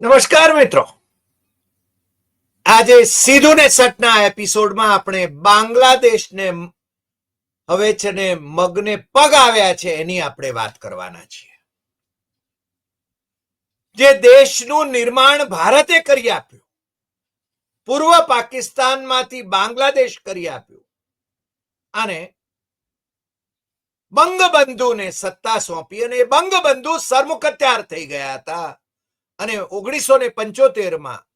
નમસ્કાર મિત્રો. આજે સીધું ને સટના એપિસોડમાં આપણે બાંગ્લાદેશને હવે છે ને મગને પગ આવ્યા છે એની આપણે વાત કરવાના છીએ. જે દેશનું નિર્માણ ભારતે કરી આપ્યું, પૂર્વ પાકિસ્તાનમાંથી બાંગ્લાદેશ કરી આપ્યું, અને બંગબંધુને સત્તા સોંપી અને બંગબંધુ સરમુખત્યાર થઈ ગયા હતા. અને ઓગણીસો ને પંચોતેરમાં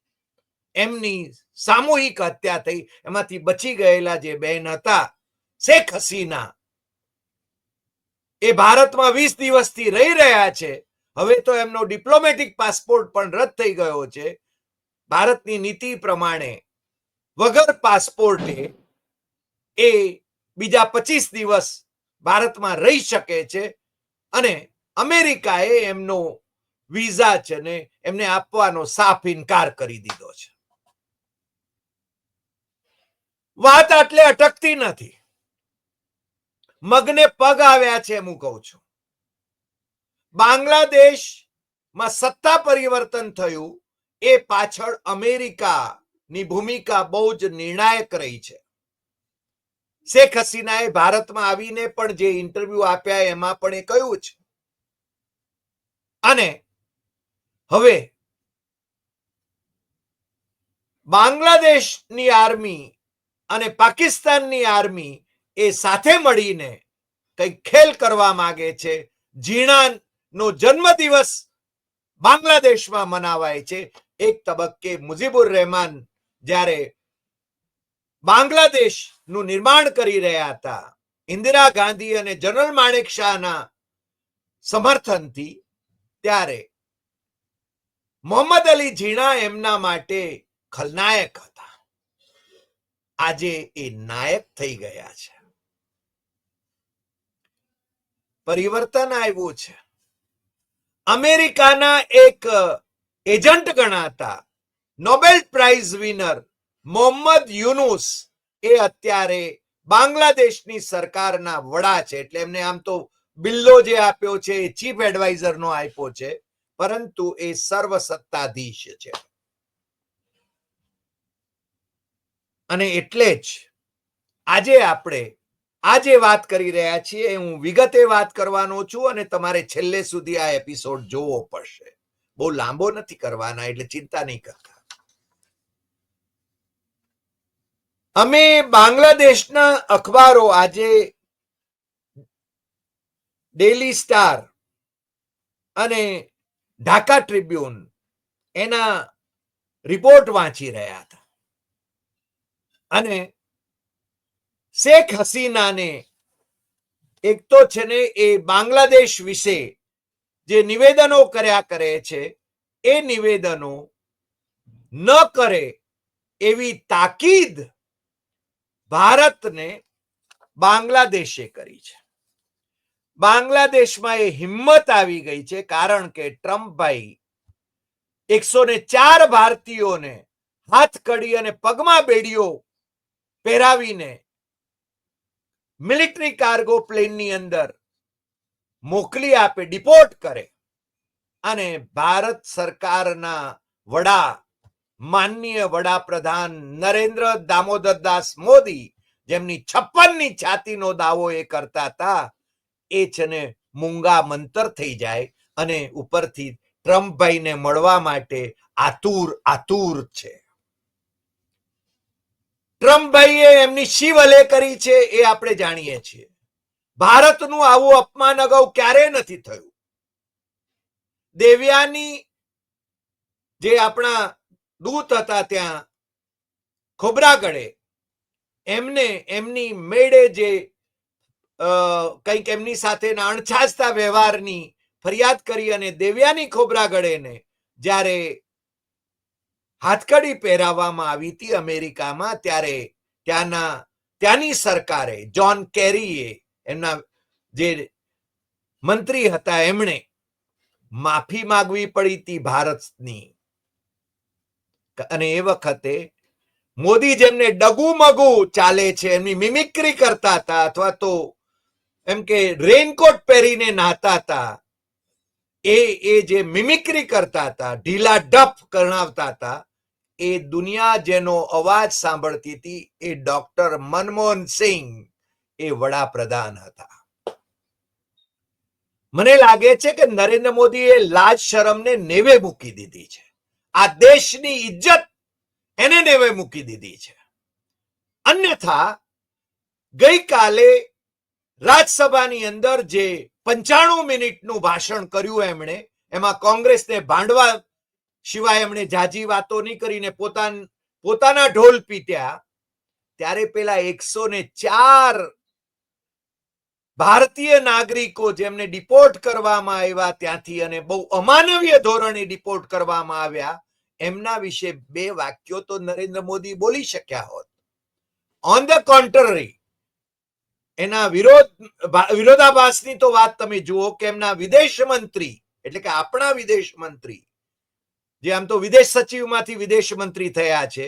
એમની સામૂહિક હત્યા થઈ. એમાંથી બચી ગયેલા જે બેન હતા, શેખ હસીના, એ ભારતમાં વીસ દિવસથી રહી રહ્યા છે. હવે તો એમનો ડિપ્લોમેટિક પાસપોર્ટ પણ રદ થઈ ગયો છે. ભારતની નીતિ પ્રમાણે વગર પાસપોર્ટે એ બીજા પચીસ દિવસ ભારતમાં રહી શકે છે. અને અમેરિકાએ એમનો વિઝા છે ને એમને આપવાનો સાફ ઇનકાર કરી દીધો છે. વાત આટલે અટકતી નથી. મગને પગ આવ્યા છે હું કહું છું. બાંગ્લાદેશમાં સત્તા પરિવર્તન થયું એ પાછળ અમેરિકાની ભૂમિકા બહુ જ નિર્ણાયક રહી છે. શેખ હસીનાએ ભારતમાં આવીને પણ જે ઇન્ટરવ્યુ આપ્યા એમાં પણ એ કહ્યું છે અને હવે, બાંગ્લાદેશની આર્મી અને પાકિસ્તાનની આર્મી એ સાથે મળીને કંઈક ખેલ કરવા માંગે છે. ઝીણાનો જન્મદિવસ બાંગ્લાદેશમાં મનાવાય છે. એક તબક્કે મુજીબુર રહેમાન જ્યારે બાંગ્લાદેશનું નિર્માણ કરી રહ્યા હતા, ઇન્દિરા ગાંધી અને જનરલ માણેક શાહના સમર્થનથી, ત્યારે મોહમ્મદ અલી ઝીણા એમના માટે ખલનાયક હતા. આજે એ નાયક થઈ ગયા છે. પરિવર્તન આવ્યું છે. અમેરિકાના એક એજન્ટ ગણાતા Nobel prize winner Mohammad Yunus એ અત્યારે બાંગ્લાદેશની સરકારના વડા છે. એટલે એમને આમ તો બિલ્લો જે આપ્યો છે એ ચીફ એડવાઇઝર નો આપ્યો છે. પરંતુ એ સર્વસત્તાધીશ છે. અને એટલે જ આજે આપણે આજે વાત કરી રહ્યા છીએ, હું વિગતે વાત કરવાનો છું અને તમારે છેલ્લે સુધી આ એપિસોડ જોવો પડશે. બહુ લાંબો નથી કરવાના, એટલે ચિંતા નહીં કરતા. અમે બાંગ્લાદેશના અખબારો આજે ડેલી સ્ટાર અને ઢાકા ટ્રિબ્યુન એના રિપોર્ટ વાંચી રહ્યા હતા. અને શેખ હસીનાને એક તો છે ને એ બાંગ્લાદેશ વિશે જે નિવેદનો કર્યા કરે છે, એ નિવેદનો ન કરે એવી તાકીદ ભારતને બાંગ્લાદેશે કરી છે. બાંગ્લાદેશમાં એ હિંમત આવી ગઈ છે, કારણ કે ટ્રમ્પભાઈ એકસો ને ચાર ભારતીયોને હાથ કડી અને પગમાં બેડીઓ પહેરાવીને મિલિટરી કાર્ગો પ્લેનની અંદર મોકલી આપે, ડિપોર્ટ કરે. અને ભારત સરકારના વડા, માનનીય વડાપ્રધાન નરેન્દ્ર દામોદર દાસ મોદી જેમની છપ્પનની છાતીનો દાવો એ કરતા હતા એ છે મૂંગા મંતર થઈ જાય અને ઉપરથી ટ્રમ્પભાઈને મળવા માટે આતુર આતુર છે. ટ્રમ્પભાઈએ એમની શિવલે કરી છે એ આપણે જાણીએ છીએ. ભારતનું આવું અપમાન અગાઉ ક્યારેય નથી થયું. દેવ્યાની જે આપણા દૂત હતા ત્યાં ખોબરાગઢે એમને, એમની મેળે જે કંઈક એમની સાથેના અણછાજતા વ્યવહારની ફરિયાદ કરી અને દેવ્યાની ખોબરાગઢેને જ્યારે હાથકડી પહેરાવવામાં આવી હતી અમેરિકામાં, ત્યારે ત્યાંના, ત્યાંની સરકારે જોન કેરીએ એમના જે મંત્રી હતા, એમણે માફી માગવી પડી હતી ભારતની. અને એ વખતે મોદી જેમને ડગુ મગુ ચાલે છે, એમની મિમિક્રી કરતા હતા અથવા તો એમ કે રેનકોટ પહેરીને નાતા હતા. એ એ જે મિમિક્રી કરતા હતા, ઢીલા ડફ કરણાવતા હતા, એ દુનિયા જેનો અવાજ સાંભળતી હતી એ ડોક્ટર મનમોહન સિંહ, એ વડાપ્રધાન હતા. મને લાગે છે કે નરેન્દ્ર મોદીએ લાજ શરમને નેવે મૂકી દીધી છે. આ દેશની ઇજ્જત એને નેવે મૂકી દીધી છે. અન્યથા ગઈકાલે રાજ્યસભાની અંદર જે પંચાણું મિનિટનું ભાષણ કર્યું એમણે, એમાં કોંગ્રેસને ભાંડવા સિવાય એમણે જાજી વાતો નહીં કરીને પોતાન ઢોલ પીટ્યા, ત્યારે પેલા એકસો ને ચાર ભારતીય નાગરિકો જેમને ડિપોર્ટ કરવામાં આવ્યા ત્યાંથી અને બહુ અમાનવીય ધોરણે ડિપોર્ટ કરવામાં આવ્યા, એમના વિશે બે વાક્યો તો નરેન્દ્ર મોદી બોલી શક્યા હોત. ઓન ધ કોન્ટ્રરી એના વિરોધ વિરોધાભાસની તો વાત તમે જુઓ કે એમના વિદેશ મંત્રી, એટલે કે આપણા વિદેશ મંત્રી, જે આમ તો વિદેશ સચિવમાંથી વિદેશ મંત્રી થયા છે,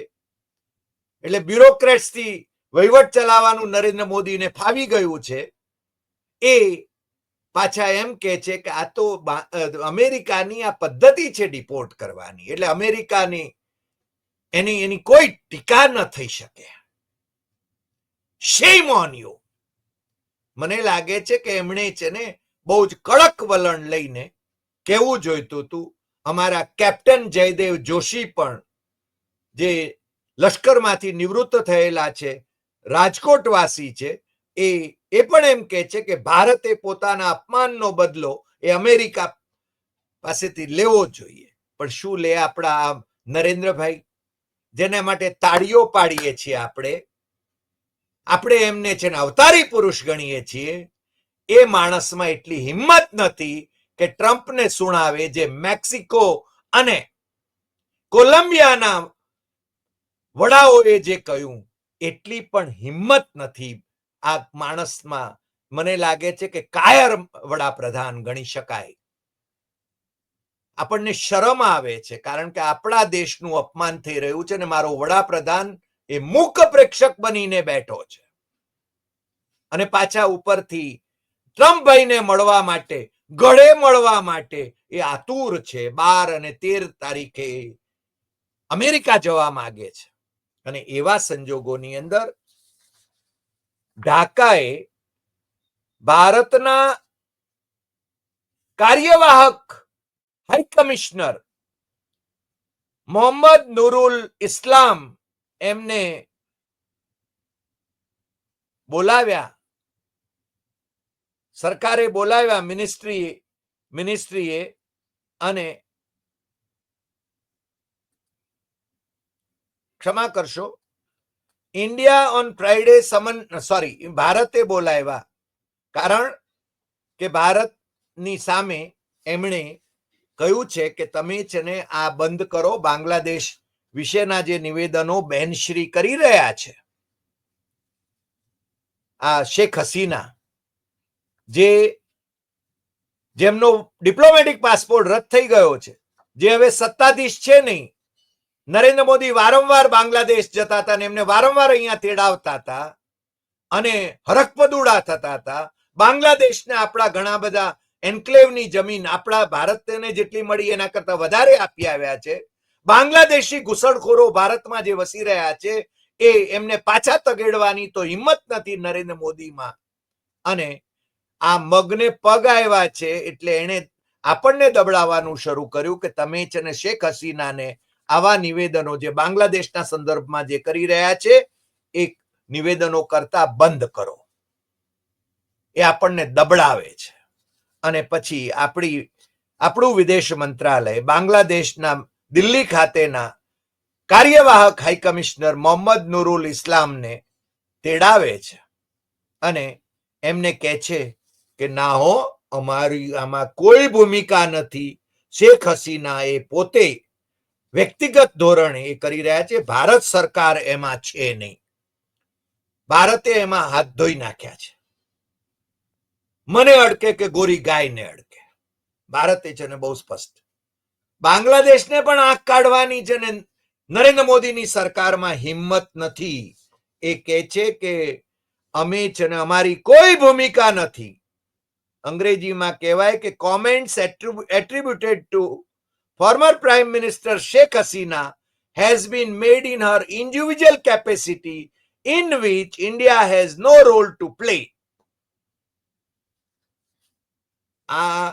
એટલે બ્યુરોક્રેટ્સથી વહીવટ ચલાવવાનું નરેન્દ્ર મોદીને ફાવી ગયું છે, એ પાછા એમ કે છે કે આ તો અમેરિકાની આ પદ્ધતિ છે ડિપોર્ટ કરવાની, એટલે અમેરિકાની એની એની કોઈ ટીકા ન થઈ શકે. શેમ ઓન યુ મને લાગે છે કે એમણે છે ને બહુ જ કડક વલણ લઈને કેવું જોઈતું હતું. અમારા કેપ્ટન જયદેવ જોશી પણ જે લશ્કરમાંથી નિવૃત્ત થયેલા છે, રાજકોટવાસી છે, એ એ પણ એમ કે છે કે ભારતે પોતાના અપમાનનો બદલો એ અમેરિકા પાસેથી લેવો જોઈએ. પણ શું લે આપણા નરેન્દ્રભાઈ? જેના માટે તાળીઓ પાડીએ છીએ આપણે. આપણે એમને છે ને અવતારી પુરુષ ગણીએ છીએ. એ માણસમાં એટલી હિંમત નથી કે ટ્રમ્પને સુણાવે જે મેક્સિકો અને કોલંબિયાના વડાઓએ જે કહ્યું, એટલી પણ હિંમત નથી આ માણસમાં. મને લાગે છે કે કાયર વડાપ્રધાન ગણી શકાય. આપણને શરમ આવે છે, કારણ કે આપણા દેશનું અપમાન થઈ રહ્યું છે ને મારો વડાપ્રધાન એ મૂક પ્રેક્ષક બનીને બેઠો છે. અને પાછા ઉપરથી ટ્રમ્પભાઈને મળવા માટે, ગળે મળવા માટે એ આતુર છે. બાર અને તેર તારીખે અમેરિકા જવા માંગે છે. અને એવા સંજોગોની અંદર ઢાકાએ ભારતના કાર્યવાહક હાઈ કમિશનર મોહમ્મદ નુરુલ ઇસ્લામ એમને બોલાવ્યા. સરકારે બોલાવ્યા મિનિસ્ટ્રી મિનિસ્ટ્રીએ અને ક્ષમા કરશો. India on Friday summon sorry ભારતે બોલાવ્યા. કારણ કે ભારતની સામે એમણે કહ્યું છે કે તમે છે ને આ બંધ કરો, બાંગ્લાદેશ વિશેના જે નિવેદનો બહેનશ્રી કરી રહ્યા છે, આ શેખ હસીના, જે જેમનો ડિપ્લોમેટિક પાસપોર્ટ રદ થઈ ગયો છે, જે હવે સત્તાધીશ છે નહીં. નરેન્દ્ર મોદી વારંવાર બાંગ્લાદેશ જતા હતા અને એમને વારંવાર અહીંયા તેડાવતા હતા અને હરકપદુડા થતા હતા. બાંગ્લાદેશને આપણા ઘણા બધા એન્કલેવની જમીન આપણા ભારતને જેટલી મળી એના કરતા વધારે આપી આવ્યા છે. બાંગ્લાદેશી ઘુસણખોરો ભારતમાં જે વસી રહ્યા છે, એ એમને પાછા તગેડવાની તો હિંમત નથી નરેન્દ્ર મોદીમાં. અને આ મગને પગ આવ્યા છે એટલે એણે આપણને દબડાવવાનું શરૂ કર્યું કે તમે છે ને શેખ હસીનાને આવા નિવેદનો જે બાંગ્લાદેશના સંદર્ભમાં જે કરી રહ્યા છે એ નિવેદનો કરતા બંધ કરો. એ આપણને દબડાવે છે. અને પછી આપણી, આપણું વિદેશ મંત્રાલય બાંગ્લાદેશના દિલ્હી ખાતેના કાર્યવાહક હાઈ કમિશનર મોહમ્મદ નુરુલ ઇસ્લામને તેડાવે છે અને એમને કહે છે કે, ના હો, અમારી આમાં કોઈ ભૂમિકા નથી. શેખ હસીના એ પોતે વ્યક્તિગત ધોરણે એ કરી રહ્યા છે. ભારત સરકાર એમાં છે નહીં. ભારતે એમાં હાથ ધોઈ નાખ્યા છે. મને અડકે કે ગોરી ગાયને અડકે? ભારતે છે ને બહુ સ્પષ્ટ. બાંગ્લાદેશને પણ આંખ કાઢવાની છે ને નરેન્દ્ર મોદીની સરકારમાં હિંમત નથી. એ કહે છે કે અમે છે ને અમારી કોઈ ભૂમિકા નથી. અંગ્રેજીમાં કહેવાય કે comments attributed to former prime minister Sheikh Hasina has been made in her individual capacity in which India has no role to play આ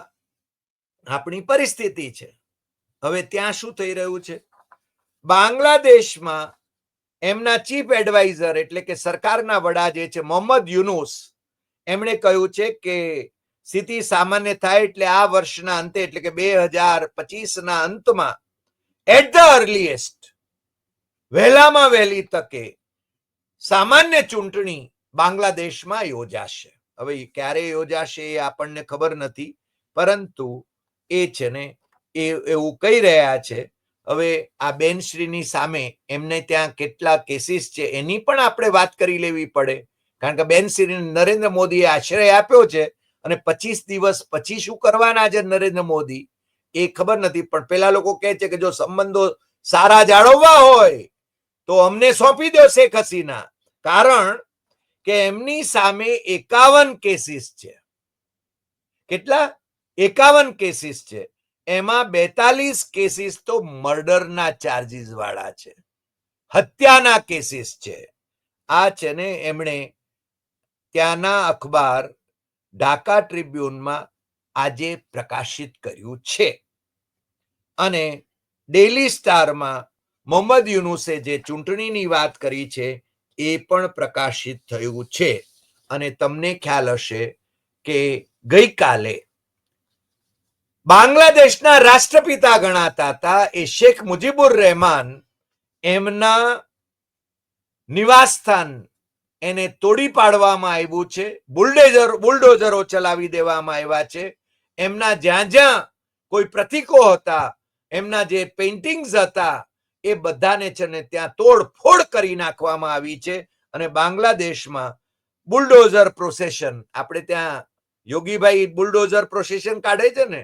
આપણી પરિસ્થિતિ છે. હવે ત્યાં શું થઈ રહ્યું છે? બાંગ્લાદેશમાં એમના ચીફ એડવાઇઝર એટલે કે સરકારના વડા જે છે, મોહમ્મદ યુનુસ, એમણે કહ્યું છે કે સ્થિતિ સામાન્ય થાય એટલે આ વર્ષના અંતે એટલે કે બે હજાર પચીસના અંતમાં એટ ધ અર્લીએસ્ટ વહેલામાં વહેલી તકે સામાન્ય ચૂંટણી બાંગ્લાદેશમાં યોજાશે. હવે ક્યારે યોજાશે એ આપણને ખબર નથી, પરંતુ એ છે ને એ એવું કહી રહ્યા છે, હવે આ બેનશ્રીની સામે એમને ત્યાં કેટલા કેસીસ છે એની પણ આપણે વાત કરી લેવી પડે. કારણ કે બેનશ્રીને નરેન્દ્ર મોદીએ આશ્રય આપ્યો છે અને પચીસ દિવસ પછી શું કરવાના છે નરેન્દ્ર મોદી? એ ખબર નથી, પણ પેલા લોકો કહે છે કે જો સંબંધો સારા જાળવવા હોય તો અમને સોંપી દો શેખ હસીના. કારણ કે એમની સામે એકાવન કેસીસ છે. કેટલા? એકાવન કેસીસ છે. એમાં બેતાલીસ કેસીસ તો મર્ડરના ચાર્જીસ વાળા છે. હત્યાના કેસીસ છે. આ છે ને એમણે ત્યાંના અખબાર ઢાકા ટ્રિબ્યુનમાં આજે પ્રકાશિત કર્યું છે. અને ડેલી સ્ટારમાં મોહમ્મદ યુનુસે જે ચૂંટણીની વાત કરી છે એ પણ પ્રકાશિત થયું છે. અને તમને ખ્યાલ હશે કે ગઈકાલે બાંગ્લાદેશના રાષ્ટ્રપિતા ગણાતા હતા એ શેખ મુજીબુર રહેમાન એમના નિવાસસ્થાન એને તોડી પાડવામાં આવ્યું છે, બુલડેઝર, બુલડોઝરો ચલાવી દેવામાં આવ્યા છે. એમના જ્યાં જ્યાં કોઈ પ્રતિકો હતા, એમના જે પેઇન્ટિંગ્સ હતા, એ બધાને છે ને ત્યાં તોડફોડ કરી નાખવામાં આવી છે અને બાંગ્લાદેશમાં બુલડોઝર પ્રોસેશન આપણે ત્યાં યોગીભાઈ બુલડોઝર પ્રોસેશન કાઢે છે ને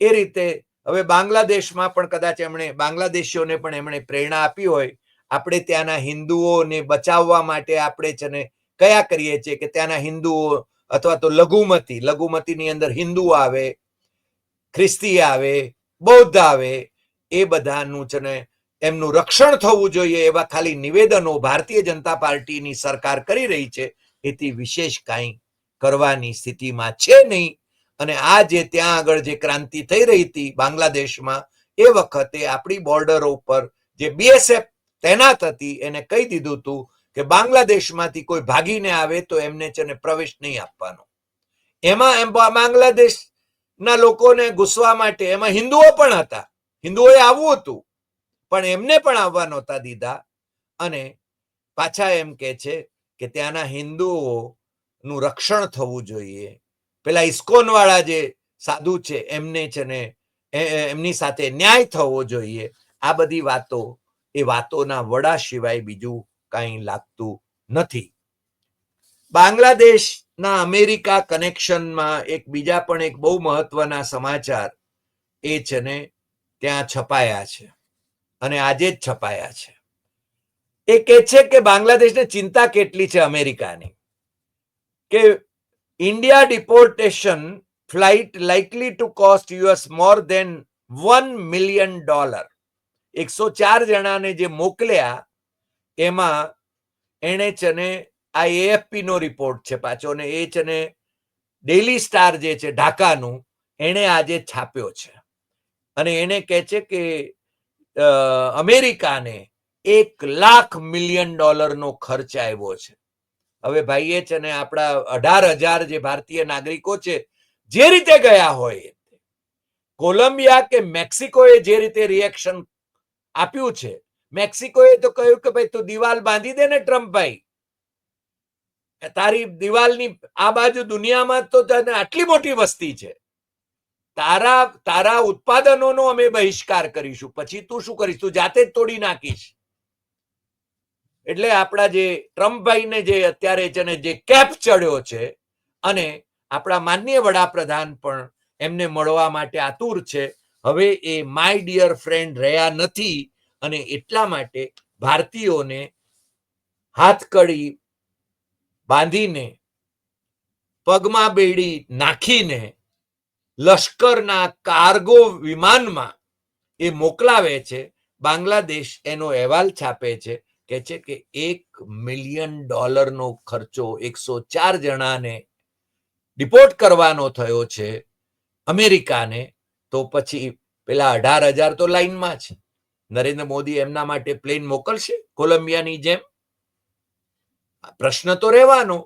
એ રીતે હવે બાંગ્લાદેશમાં પણ કદાચ એમણે, બાંગ્લાદેશીઓને પણ એમણે પ્રેરણા આપી હોય, આપણે ત્યાંના હિન્દુઓને બચાવવા માટે આપણે છે ને કયા કરીએ છીએ કે ત્યાંના હિન્દુઓ અથવા તો લઘુમતી, લઘુમતીની અંદર હિન્દુ આવે, ખ્રિસ્તી આવે, બૌદ્ધ આવે, એ બધાનું છે ને એમનું રક્ષણ થવું જોઈએ એવા ખાલી નિવેદનો ભારતીય જનતા પાર્ટીની સરકાર કરી રહી છે, એથી વિશેષ કાંઈ કરવાની સ્થિતિમાં છે નહીં. અને આ જે ત્યાં આગળ જે ક્રાંતિ થઈ રહી હતી બાંગ્લાદેશમાં, એ વખતે આપણી બોર્ડરો ઉપર જે બીએસએફ તૈનાત હતી, એને કહી દીધું હતું કે બાંગ્લાદેશમાંથી કોઈ ભાગીને આવે તો એમને છે પ્રવેશ નહીં આપવાનો. એમાં એમ બાંગ્લાદેશના લોકોને ઘૂસવા માટે, એમાં હિન્દુઓ પણ હતા. હિન્દુઓએ આવવું હતું, પણ એમને પણ આવવા નહોતા દીધા. અને પાછા એમ કે છે કે ત્યાંના હિન્દુઓ નું રક્ષણ થવું જોઈએ. પેલા ઇસ્કોન વાળા જે સાધુ છે, એમને છે ને એમની સાથે ન્યાય થવો જોઈએ. આ બધી વાતો, એ વાતોના વડા સિવાય બીજું કાંઈ લાગતું નથી. બાંગ્લાદેશના અમેરિકા કનેક્શનમાં એક બીજા પણ એક બહુ મહત્વના સમાચાર એ છે ને, ત્યાં છપાયા છે. અને આજે જ છપાયા છે. એ કે છે કે બાંગ્લાદેશને ચિંતા કેટલી છે અમેરિકાની? કે India deportation flight likely to cost US more than one million dollar એકસો ચાર જણાને જે મોકલ્યા, એમાં એણે છે ને આ એએફપી નો રિપોર્ટ છે પાછો અને એ છે ને ડેલી સ્ટાર જે છે ઢાકાનું, એણે આજે છાપ્યો છે. અને એને કહે છે કે અમેરિકાને એક લાખ મિલિયન ડોલરનો ખર્ચ આવ્યો છે. હવે ભાઈએ છે ને આપણા અઢાર હજાર જે ભારતીય નાગરિકો છે, જે રીતે ગયા હોય કોલંબિયા કે મેક્સિકોએ જે રીતે રિએક્શન આપ્યું છે, મેક્સિકોએ તો કહ્યું કે ભાઈ તું દિવાલ બાંધી દે ને ટ્રમ્પ ભાઈ. તારી દિવાલની આ બાજુ દુનિયામાં તો તને આટલી મોટી વસ્તી છે. તારા તારા ઉત્પાદનોનો અમે બહિષ્કાર કરીશું. પછી તું શું કરીશ? તું જાતે જ તોડી નાખીશ. એટલે આપણા જે ટ્રમ્પભાઈને જે અત્યારે જેને જે કેપ ચડ્યો છે અને આપણા માનનીય વડાપ્રધાન પણ એમને મળવા માટે આતુર છે, હવે એ માય ડિયર ફ્રેન્ડ રહ્યા નથી અને એટલા માટે ભારતીયોને હાથકડી બાંધીને, પગમાં બેડી નાખીને, લશ્કરના કાર્ગો વિમાનમાં એ મોકલાવે છે, બાંગ્લાદેશ એનો અહેવાલ છાપે છે. કે છે કે એક મિલિયન ડોલરનો ખર્ચો એકસો ચાર જણાને ડિપોર્ટ કરવાનો થયો છે અમેરિકાને, તો પછી પેલા અઢાર હજાર તો લાઈનમાં છે. નરેન્દ્ર મોદી એમના માટે પ્લેન મોકલશે કોલંબિયાની જેમ? પ્રશ્ન તો રહેવાનો.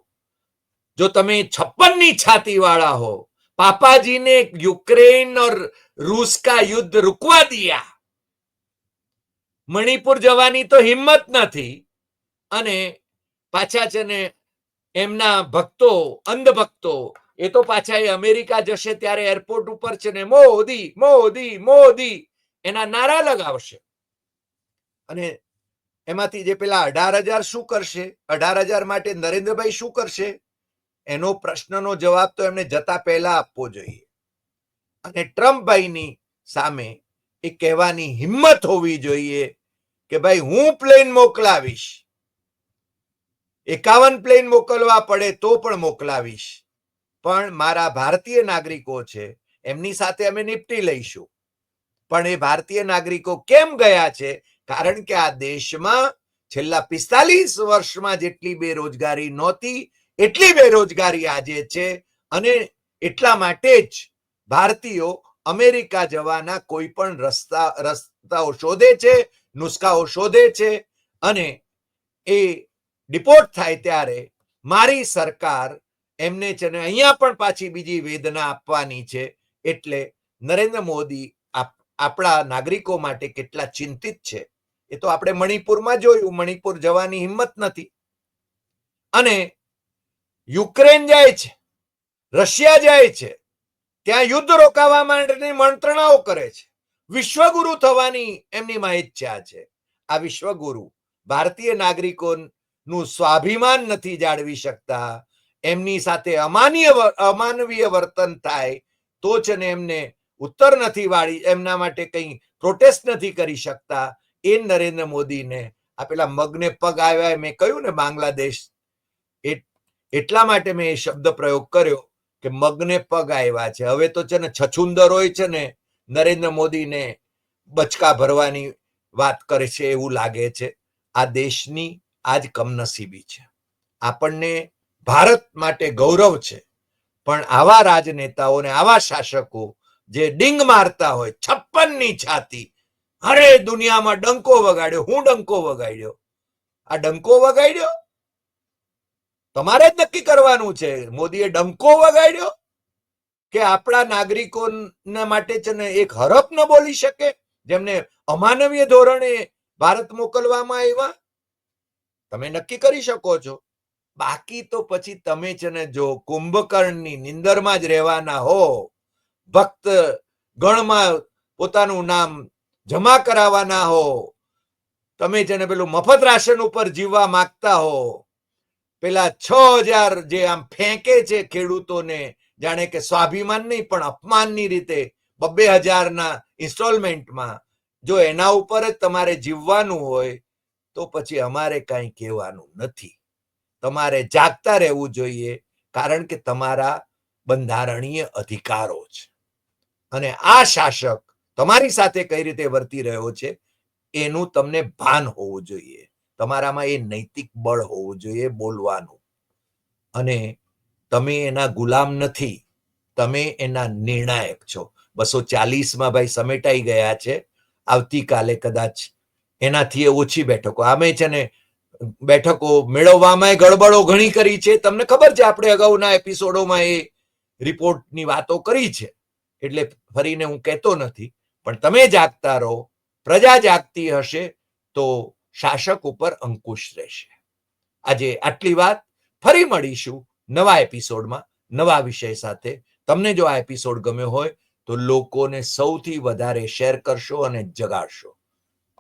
જો તમે છપ્પનની છાતીવાળા હો, પાપાજીને યુક્રેન ઓર રૂસ કા યુદ્ધ રૂકવા દિયા. મણિપુર જવાની તો હિંમત નથી. અને પાછા છે ને એમના ભક્તો અંધ ભક્તો એ તો પાછા એ અમેરિકા જશે ત્યારે એરપોર્ટ ઉપર છે ને મોદી મોદી મોદી, એના નારા લગાવશે. અને એમાંથી જે પેલા અઢાર હજાર શું કરશે? અઢાર હજાર માટે નરેન્દ્રભાઈ શું કરશે? એનો પ્રશ્નનો જવાબ તો એમને જતા પહેલા આપવો જોઈએ. અને ટ્રમ્પભાઈની સામે એ કહેવાની હિંમત હોવી જોઈએ કે ભાઈ હું પ્લેન મોકલાવીશ. એકાવન પ્લેન મોકલવા પડે તો પણ મોકલાવીશ. પણ મારા ભારતીય નાગરિકો છે, એમની સાથે અમે નિપટી લઈશું. પણ એ ભારતીય નાગરિકો કેમ ગયા છે? કારણ કે આ દેશમાં છેલ્લા પિસ્તાલીસ વર્ષમાં જેટલી બેરોજગારી નહોતી, એટલી બેરોજગારી આજે છે અને એટલા માટે જ ભારતીયો અમેરિકા જવાના કોઈ પણ રસ્તા, રસ્તાઓ શોધે છે નુસ્ખાઓ શોધે છે અને એ ડિપોર્ટ થાય ત્યારે મારી સરકાર એમને છે ને અહીંયા પણ પાછી બીજી વેદના આપવાની છે એટલે નરેન્દ્ર મોદી આપણા નાગરિકો માટે કેટલા ચિંતિત છે. એ તો આપણે મણિપુરમાં જોયું, મણિપુર જવાની હિંમત નથી. અને યુક્રેન જાય છે, રશિયા જાય છે, ત્યાં યુદ્ધ રોકાવા માટેની મંત્રણાઓ કરે છે. વિશ્વગુરુ થવાની એમની ઈચ્છા છે. આ વિશ્વગુરુ ભારતીય નાગરિકોનું સ્વાભિમાન નથી જાળવી શકતા, એમની સાથે અમાનીય અમાનવીય વર્તન થાય, તો જ ને એમને ઉત્તર નથી વાળી, એમના માટે કંઈ પ્રોટેસ્ટ નથી કરી શકતા. એ નરેન્દ્ર મોદીને આ પેલા મગને પગ આવ્યા મેં કહ્યું ને બાંગ્લાદેશ. એટલા માટે મેં એ શબ્દ પ્રયોગ કર્યો કે મગને પગ આવ્યા છે. હવે તો છે ને છછુંદર હોય છે ને નરેન્દ્ર મોદીને બચકા ભરવાની વાત કરે છે એવું લાગે છે. આ દેશની આજ કમનસીબી છે. આપણને ભારત માટે ગૌરવ છે, પણ આવા રાજનેતાઓને, આવા શાસકો જે ડિંગ મારતા હોય, છપ્પનની છાતી, અરે દુનિયામાં ડંકો વગાડ્યો, હું ડંકો વગાડ્યો? આ ડંકો વગાડ્યો? તમારે જ નક્કી કરવાનું છે. મોદીએ ડંકો વગાડ્યો? કે આપણા નાગરિકોના માટે છે ને એક હરફ ન બોલી શકે, જેમને અમાનવીય ધોરણે ભારત મોકલવામાં આવ્યા? તમે નક્કી કરી શકો છો. બાકી તો પછી તમે છે ને જો કુંભકર્ણની નિંદરમાં જ રહેવાના હો, ભક્ત ગણમાં પોતાનું નામ જમા કરાવવાના હો, તમે છે ને પેલું મફત રાશન ઉપર જીવવા માંગતા હો, પેલા છ હજાર જે આમ ફેંકે છે ખેડૂતોને જાણે કે સ્વાભિમાન નહીં, પણ અપમાનની રીતે બબ્બે હજારના ઇન્સ્ટોલમેન્ટમાં જો એના ઉપર જ તમારે જીવવાનું હોય, તો પછી અમારે કાંઈ કહેવાનું નથી. તમારે જાગતા રહેવું જોઈએ, કારણ કે તમારા બંધારણીય અધિકારો છે. અને આ શાસક તમારી સાથે કઈ રીતે વર્તી રહ્યો છે, એનું તમને ભાન હોવું જોઈએ. તમારામાં એ નૈતિક બળ હોવું જોઈએ બોલવાનું. અને તમે એના ગુલામ નથી, તમે એના નિર્ણાયક છો. બસો ચાલીસમાં ભાઈ સમેટાઈ ગયા છે. આવતીકાલે કદાચ એનાથી ઓછી બેઠકો. આમે છે ને બેઠકો મેળવવામાં ગડબડો ઘણી કરી છે. તમને ખબર છે આપણે અગાઉના એપિસોડોમાં એ રિપોર્ટની વાતો કરી છે. એટલે ફરીને હું કહેતો નથી. પણ તમે જાગતા રહો, પ્રજા જાગતી હશે તો શાસક ઉપર અંકુશ રહેશે. આજે આટલી વાત. ફરી મળીશું. નવા એપિસોડમાં, નવા વિષય સાથે. તમને જો આ એપિસોડ ગમ્યો હોય, તો લોકોને સૌથી વધારે શેર કરશો અને જગાડશો.